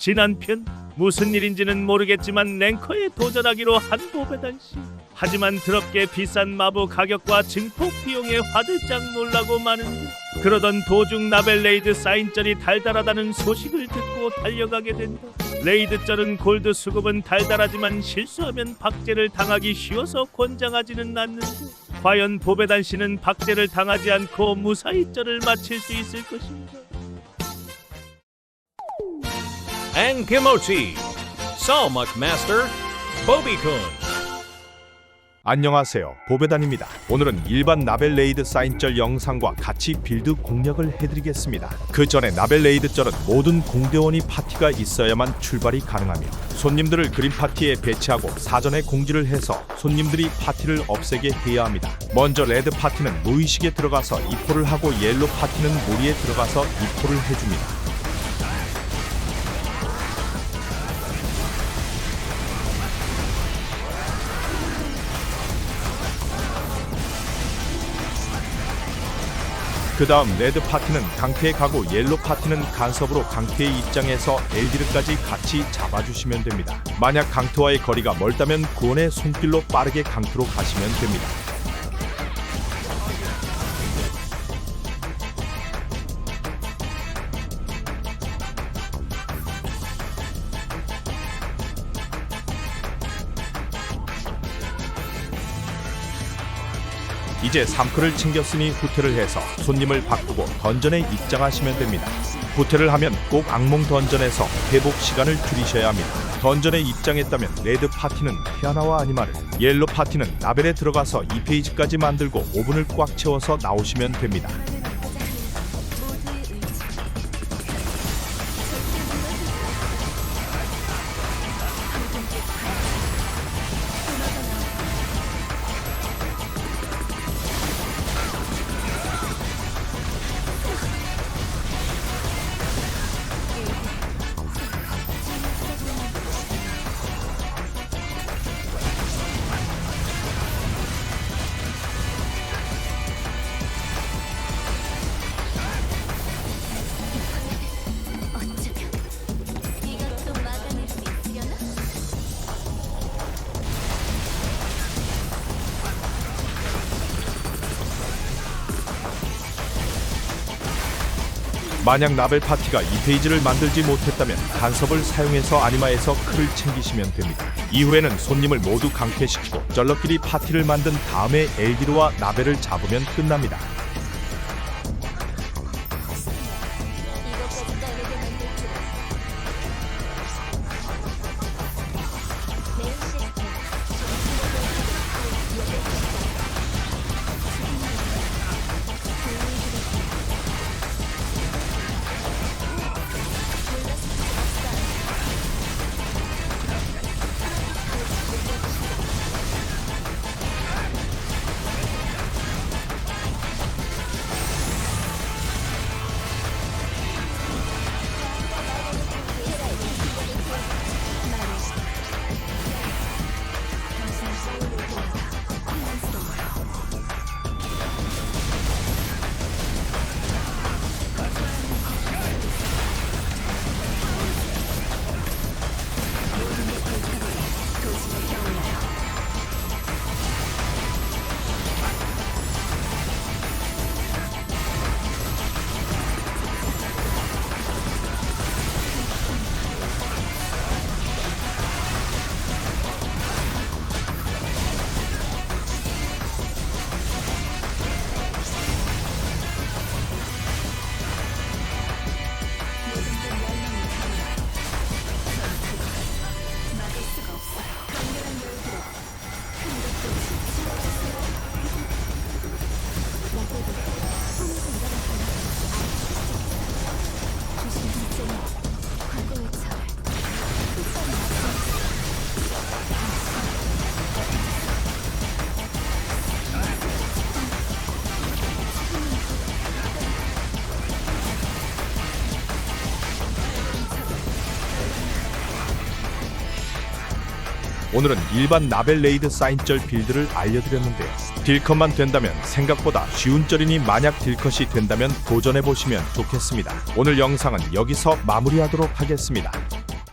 지난 편 무슨 일인지는 모르겠지만 랭커에 도전하기로 한 보배단 씨. 하지만 드럽게 비싼 마부 가격과 증폭 비용에 화들짝 놀라고 마는데 그러던 도중 나벨레이드 사인절이 달달하다는 소식을 듣고 달려가게 된다. 레이드절은 골드 수급은 달달하지만 실수하면 박제를 당하기 쉬워서 권장하지는 않는데 과연 보배단 씨는 박제를 당하지 않고 무사히 절을 마칠 수 있을 것인가? And Kimochi. Salmak Master, Bobby-kun. 안녕하세요. 보배단입니다. 오늘은 일반 나벨레이드 사인절 영상과 같이 빌드 공략을 해드리겠습니다. 그 전에 나벨레이드절은 모든 공대원이 파티가 있어야만 출발이 가능하며 손님들을 그림 파티에 배치하고 사전에 공지를 해서 손님들이 파티를 없애게 해야 합니다. 먼저 레드 파티는 무의식에 들어가서 이포를 하고 옐로 파티는 무리에 들어가서 이포를 해줍니다 그 다음 레드 파티는 강퇴에 가고 옐로 파티는 간섭으로 강퇴의 입장에서 엘디르까지 같이 잡아주시면 됩니다. 만약 강퇴와의 거리가 멀다면 구원의 손길로 빠르게 강퇴로 가시면 됩니다. 이제 3크를 챙겼으니 후퇴를 해서 손님을 바꾸고 던전에 입장하시면 됩니다. 후퇴를 하면 꼭 악몽 던전에서 회복 시간을 줄이셔야 합니다. 던전에 입장했다면 레드 파티는 피아나와 아니마를, 옐로 파티는 라벨에 들어가서 2페이지까지 만들고 5분을 꽉 채워서 나오시면 됩니다. 만약 라벨 파티가 2페이지를 만들지 못했다면 간섭을 사용해서 아니마에서 크를 챙기시면 됩니다. 이후에는 손님을 모두 강퇴시키고 쩔럭끼리 파티를 만든 다음에 엘디로와 나벨을 잡으면 끝납니다. 오늘은 일반 나벨레이드 사인절 빌드를 알려드렸는데요. 딜컷만 된다면 생각보다 쉬운 절이니 만약 딜컷이 된다면 도전해보시면 좋겠습니다. 오늘 영상은 여기서 마무리하도록 하겠습니다.